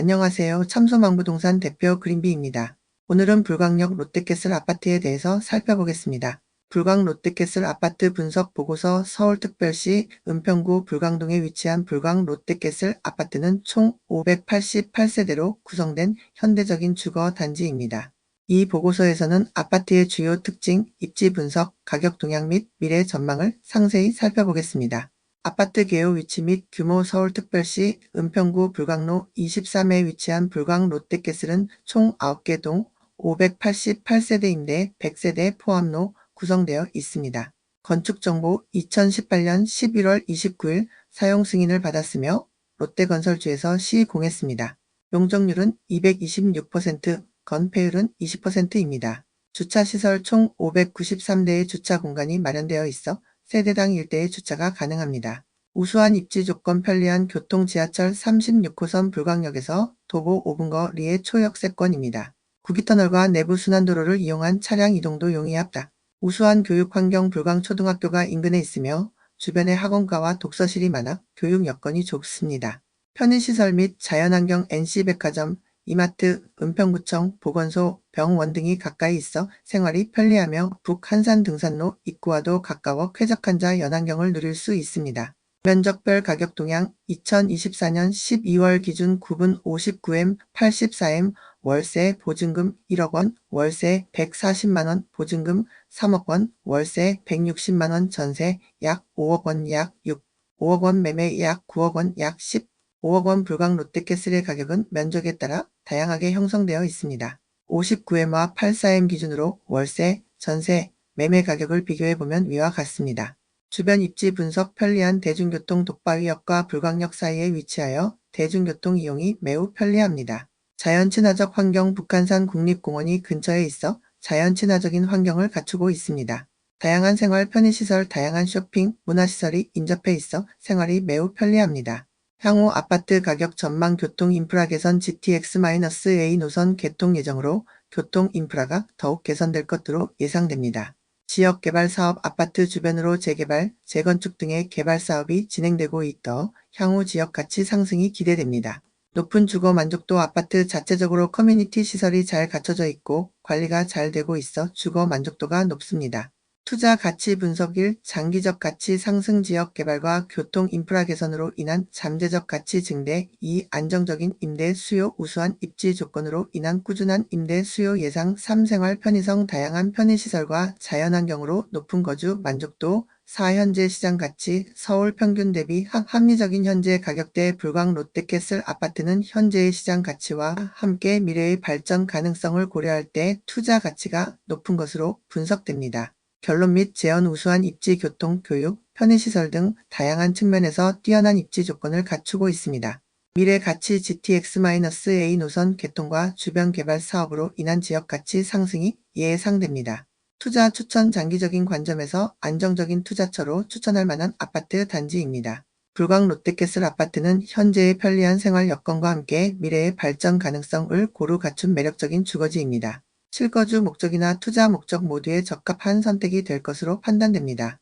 안녕하세요. 참소망부동산 대표 그린비입니다. 오늘은 불광역 롯데캐슬 아파트에 대해서 살펴보겠습니다. 불광 롯데캐슬 아파트 분석 보고서 서울특별시 은평구 불광동에 위치한 불광 롯데캐슬 아파트는 총 588세대로 구성된 현대적인 주거 단지입니다. 이 보고서에서는 아파트의 주요 특징, 입지 분석, 가격 동향 및 미래 전망을 상세히 살펴보겠습니다. 아파트 개요 위치 및 규모 서울특별시 은평구 불광로 23에 위치한 불광 롯데캐슬은 총 9개 동 588세대인데 100세대 포함로 구성되어 있습니다. 건축정보 2018년 11월 29일 사용 승인을 받았으며 롯데건설주에서 시공했습니다. 용적률은 226%, 건폐율은 20%입니다. 주차시설 총 593대의 주차 공간이 마련되어 있어 세대당 1대의 주차가 가능합니다. 우수한 입지 조건 편리한 교통 지하철 36호선 불광역에서 도보 5분 거리의 초역세권입니다. 구기터널과 내부 순환도로를 이용한 차량 이동도 용이하다. 우수한 교육 환경 불광 초등학교가 인근에 있으며 주변에 학원가와 독서실이 많아 교육 여건이 좋습니다. 편의시설 및 자연환경 NC백화점, 이마트, 은평구청, 보건소, 병원 등이 가까이 있어 생활이 편리하며 북한산 등산로 입구와도 가까워 쾌적한 자 연환경을 누릴 수 있습니다. 면적별 가격 동향 2024년 12월 기준 9분 59M 84M 월세 보증금 1억 원, 월세 140만 원, 보증금 3억 원, 월세 160만 원, 전세 약 5억 원, 약 6, 5억 원 매매 약 9억 원, 약 10, 5억 원 불광 롯데캐슬의 가격은 면적에 따라 다양하게 형성되어 있습니다. 59M와 84M 기준으로 월세, 전세, 매매 가격을 비교해보면 위와 같습니다. 주변 입지 분석 편리한 대중교통 독바위역과 불광역 사이에 위치하여 대중교통 이용이 매우 편리합니다. 자연 친화적 환경 북한산 국립공원이 근처에 있어 자연 친화적인 환경을 갖추고 있습니다. 다양한 생활 편의시설, 다양한 쇼핑, 문화시설이 인접해 있어 생활이 매우 편리합니다. 향후 아파트 가격 전망 교통 인프라 개선 GTX-A 노선 개통 예정으로 교통 인프라가 더욱 개선될 것으로 예상됩니다. 지역 개발 사업 아파트 주변으로 재개발, 재건축 등의 개발 사업이 진행되고 있어 향후 지역 가치 상승이 기대됩니다. 높은 주거 만족도 아파트 자체적으로 커뮤니티 시설이 잘 갖춰져 있고 관리가 잘 되고 있어 주거 만족도가 높습니다. 투자 가치 분석 1. 장기적 가치 상승 지역 개발과 교통 인프라 개선으로 인한 잠재적 가치 증대 2. 안정적인 임대 수요 우수한 입지 조건으로 인한 꾸준한 임대 수요 예상 3. 생활 편의성 다양한 편의시설과 자연환경으로 높은 거주 만족도 4. 현재 시장 가치 서울 평균 대비 합리적인 현재 가격대 불광 롯데캐슬 아파트는 현재의 시장 가치와 함께 미래의 발전 가능성을 고려할 때 투자 가치가 높은 것으로 분석됩니다. 결론 및 재현 우수한 입지 교통, 교육, 편의시설 등 다양한 측면에서 뛰어난 입지 조건을 갖추고 있습니다. 미래 가치 GTX-A 노선 개통과 주변 개발 사업으로 인한 지역 가치 상승이 예상됩니다. 투자 추천 장기적인 관점에서 안정적인 투자처로 추천할 만한 아파트 단지입니다. 불광 롯데캐슬 아파트는 현재의 편리한 생활 여건과 함께 미래의 발전 가능성을 고루 갖춘 매력적인 주거지입니다. 실거주 목적이나 투자 목적 모두에 적합한 선택이 될 것으로 판단됩니다.